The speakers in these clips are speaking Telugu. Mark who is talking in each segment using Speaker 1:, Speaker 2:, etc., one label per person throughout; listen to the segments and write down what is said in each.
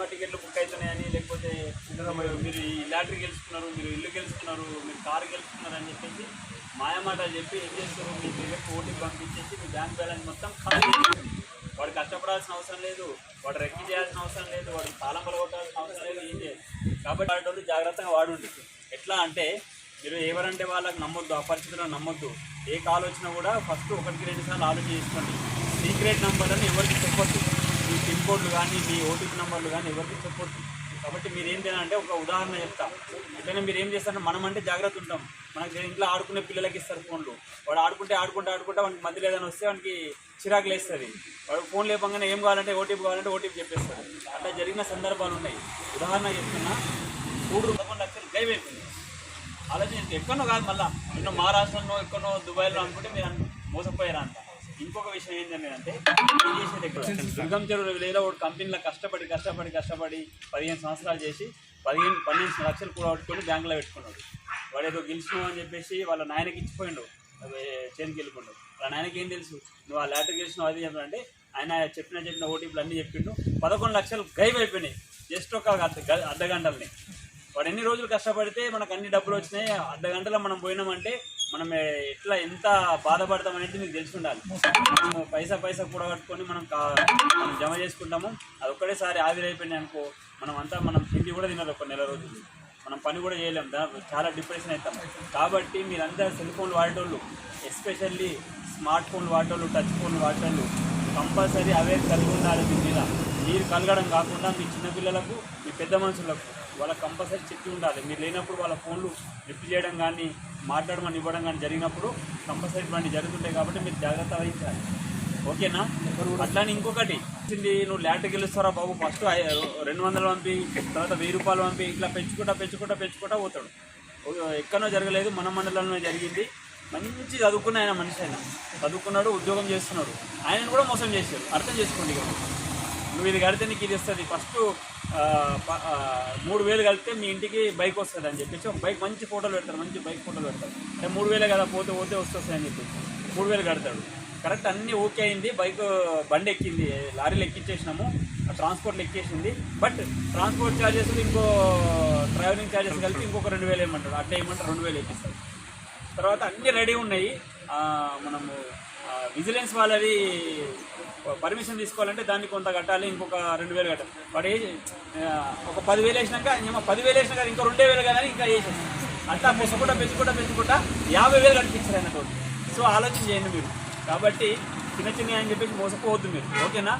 Speaker 1: సినిమా టికెట్లు బుక్ అవుతున్నాయని లేకపోతే మీరు- మీరు ఈ లాటరీ గెలుచుకున్నారు మీరు ఇల్లు గెలుచుకున్నారు మీరు కారు గెలుచుకున్నారు అని చెప్పేసి మాయమాటలు చెప్పి ఏం చేస్తారు? మీ దగ్గరకు ఓటీ పంపించేసి మీ బ్యాంక్ బ్యాలెన్స్ మొత్తం వాడు కష్టపడాల్సిన అవసరం లేదు వాడు రెక్కి చేయాల్సిన అవసరం లేదు వాడు తాళం పలగొట్టాల్సిన అవసరం లేదు ఏం లేదు కాబట్టి వాడు జాగ్రత్తగా వాడుండి. ఎట్లా అంటే మీరు ఎవరంటే వాళ్ళకి నమ్మొద్దు అపరిచితులను నమ్మొద్దు. ఏ కాల్ వచ్చినా కూడా ఫస్ట్ ఒకటికి రెండు సార్లు ఆలోచన సీక్రెట్ నెంబర్ అని ఎవరికి చెప్పొద్దు. మీ పిన్ కోడ్లు కానీ మీ ఓటీపీ నెంబర్లు కానీ ఎవరికి చెప్పొద్దు. కాబట్టి మీరు ఏం చేయాలంటే ఒక ఉదాహరణ చెప్తా. ఎట్లయినా మీరు ఏం చేస్తారంటే మనం అంటే జాగ్రత్త ఉంటాం. మనకి ఇంట్లో ఆడుకునే పిల్లలకి ఇస్తారు ఫోన్లు. వాడు ఆడుకుంటే ఆడుకుంటే ఆడుకుంటే వానికి మధ్యలో ఏదైనా వస్తే వానికి చిరాకు లేస్తుంది. వాడు ఫోన్ లేపంగానే ఏం కావాలంటే ఓటీపీ కావాలంటే ఓటీపీ చెప్పేస్తారు అట్లా జరిగిన సందర్భాలు ఉన్నాయి. ఉదాహరణ చెప్తున్నా. మూడు పదకొండు లక్షలు గైవ్ అయిపోయింది ఆలోచించి ఎక్కడో కాదు మళ్ళీ. ఎన్నో మహారాష్ట్రలో ఎక్కడో దుబాయ్లో అనుకుంటే మీరు మోసపోయారా అంట ఇంకొక విషయం ఏంటంటే ఎక్కడ దుర్గం చెరువు విలేలో ఒక కంపెనీలో కష్టపడి కష్టపడి కష్టపడి పదిహేను సంవత్సరాలు చేసి పదిహేను పన్నెండు లక్షలు కూడా పట్టుకొని బ్యాంకులో పెట్టుకున్నాడు. వాడు ఏదో గెలిచినావు అని చెప్పేసి వాళ్ళ నాయనకి ఇచ్చిపోయిండు. చేతికి వెళ్ళిపోండు వాళ్ళ నాయనకి ఏం తెలుసు? నువ్వు ఆ లాటర్ గెలిచినావు అది చెప్పాలంటే ఆయన చెప్పిన చెప్పిన ఓటీపీలు అన్నీ చెప్పిండు. పదకొండు లక్షలు గైవ్ అయిపోయినాయి. జస్ట్ ఒక అర్ధ గంటల్ని వాడు ఎన్ని రోజులు కష్టపడితే మనకు అన్ని డబ్బులు వచ్చినాయి అర్ధ గంటలో మనం పోయినామంటే మనం ఎట్లా ఎంత బాధపడతాం అనేది మీకు తెలిసి ఉండాలి మనము పైసా పైసా కూడా కట్టుకొని మనం జమ చేసుకుంటాము. అది ఒక్కడేసారి ఆవిరైపోయినాయి అనుకో మనం అంతా మనం తిండి కూడా తినాలి ఒక నెల రోజులు. మనం పని కూడా చేయలేం. చాలా డిప్రెషన్ అవుతాం కాబట్టి మీరందరూ సెల్ ఫోన్లు వాడేటోళ్ళు ఎస్పెషల్లీ స్మార్ట్ ఫోన్లు వాడేటోళ్ళు టచ్ ఫోన్లు వాడేటోళ్ళు కంపల్సరీ అవేర్ కలిగి ఉండాలి దీని మీద. మీరు కలగడం కాకుండా మీ చిన్నపిల్లలకు మీ పెద్ద మనుషులకు వాళ్ళ కంపల్సరీ చెప్పి ఉండాలి. మీరు లేనప్పుడు వాళ్ళ ఫోన్లు లిఫ్ట్ చేయడం కానీ మాట్లాడమని ఇవ్వడం కానీ జరిగినప్పుడు కంపల్సరీ ఇటువంటి జరుగుతుంటాయి కాబట్టి మీరు జాగ్రత్త వహించాలి. ఓకేనా? అట్లానే ఇంకొకటి. వచ్చింది నువ్వు ల్యాండ్ గెలుస్తారా బాబు? ఫస్ట్ రెండు వందలు పంపి తర్వాత వెయ్యి రూపాయలు పంపి ఇట్లా పెంచుకుంటా పెంచుకుంటా పెంచుకుంటా పోతాడు. ఎక్కడో జరగలేదు మన మండలంలో జరిగింది. మంచి చదువుకున్న ఆయన మనిషి ఆయన. చదువుకున్నాడు ఉద్యోగం చేస్తున్నాడు. ఆయనను కూడా మోసం చేశారు. అర్థం చేసుకోండి నువ్వు ఇది కడితే నీకు ఇది వస్తుంది. ఫస్ట్ మూడు వేలు కలిపితే మీ ఇంటికి బైక్ వస్తుంది అని చెప్పేసి ఒక బైక్ మంచి ఫోటోలు పెడతారు మంచి బైక్ ఫోటోలు పెడతారు. అంటే మూడు వేలే కదా పోతే పోతే వస్తుంది అని చెప్పేసి మూడు వేలు కడతాడు. కరెక్ట్ అన్నీ ఓకే అయింది బైక్ బండి ఎక్కింది లారీలు ఎక్కించేసినాము ట్రాన్స్పోర్ట్లు ఎక్కేసింది. బట్ ట్రాన్స్పోర్ట్ ఛార్జెస్ ఇంకో ట్రావెలింగ్ ఛార్జెస్ కలిపి ఇంకొక రెండు వేలు ఏమంటాడు. అట్లా ఏమంటారు? రెండు వేలు ఎక్కిస్తారు తర్వాత అన్నీ రెడీ ఉన్నాయి. మనము విజిలెన్స్ వాళ్ళది పర్మిషన్ తీసుకోవాలంటే దాన్ని కొంత కట్టాలి ఇంకొక రెండు వేలు కట్టాలి. వాడు వేసి ఒక పదివేలు వేసినాక ఏమో పదివేలు వేసినా కదా ఇంకా రెండే వేలు కదా ఇంకా వేసేసి అట్లా పెంచుకుంటా పెంచుకుంటా పెంచుకుంటా యాభై వేలు కనిపించారు అన్నట్టు సో ఆలోచన చేయండి మీరు. కాబట్టి చిన్న చిన్న అని చెప్పేసి మోసపోవద్దు మీరు. ఓకేనా?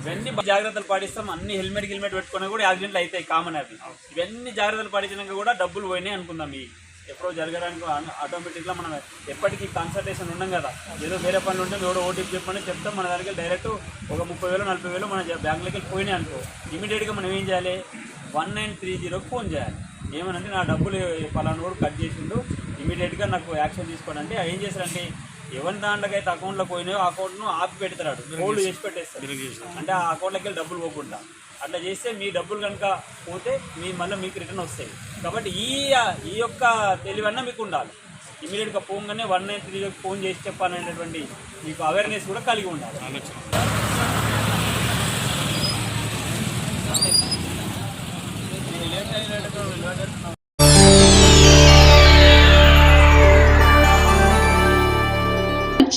Speaker 1: ఇవన్నీ జాగ్రత్తలు పాటిస్తాం. అన్ని హెల్మెట్ గిల్మెట్ పెట్టుకున్నా కూడా యాక్సిడెంట్లు అవుతాయి కామన్ అవి. ఇవన్నీ జాగ్రత్తలు పాటించినాక కూడా డబ్బులు పోయినాయి అనుకుందాం ఈ ఎప్పుడో జరగడానికి ఆటోమేటిక్గా మనం ఎప్పటికీ కన్సల్టేషన్ ఉండం కదా. ఏదో వేరే పనులు ఉంటే ఎవడో ఓటీపీ చెప్పమని చెప్తాం. మన దగ్గర డైరెక్ట్ ఒక ముప్పై వేలు నలభై వేలు మన బ్యాంకులోకి పోయినాయి అనుకో. ఇమీడియట్గా మనం ఏం చేయాలి? వన్ నైన్ త్రీ జీరోకి ఫోన్ చేయాలి. ఏమనంటే నా డబ్బులు పలానా కూడా కట్ చేసిండు. ఇమీడియట్గా నాకు యాక్షన్ తీసుకోండి అంటే ఏం చేశారంటే ఎవరి దాంట్లోకైతే అకౌంట్లో పోయినాయో ఆ అకౌంట్ను ఆపి పెడతాడు. హోల్డ్ చేసి పెట్టేస్తాడు అంటే ఆ అకౌంట్లోకి వెళ్ళి డబ్బులు పోకుండా. అట్లా చేస్తే మీ డబ్బులు కనుక పోతే మీ మళ్ళీ మీకు రిటర్న్ వస్తాయి. కాబట్టి ఈ ఈ యొక్క తెలివన్న మీకు ఉండాలి. ఇమీడియట్గా పోగానే వన్ నైన్ త్రీ ఫోన్ చేసి చెప్పాలనేటువంటి మీకు అవేర్నెస్ కూడా కలిగి ఉండాలి.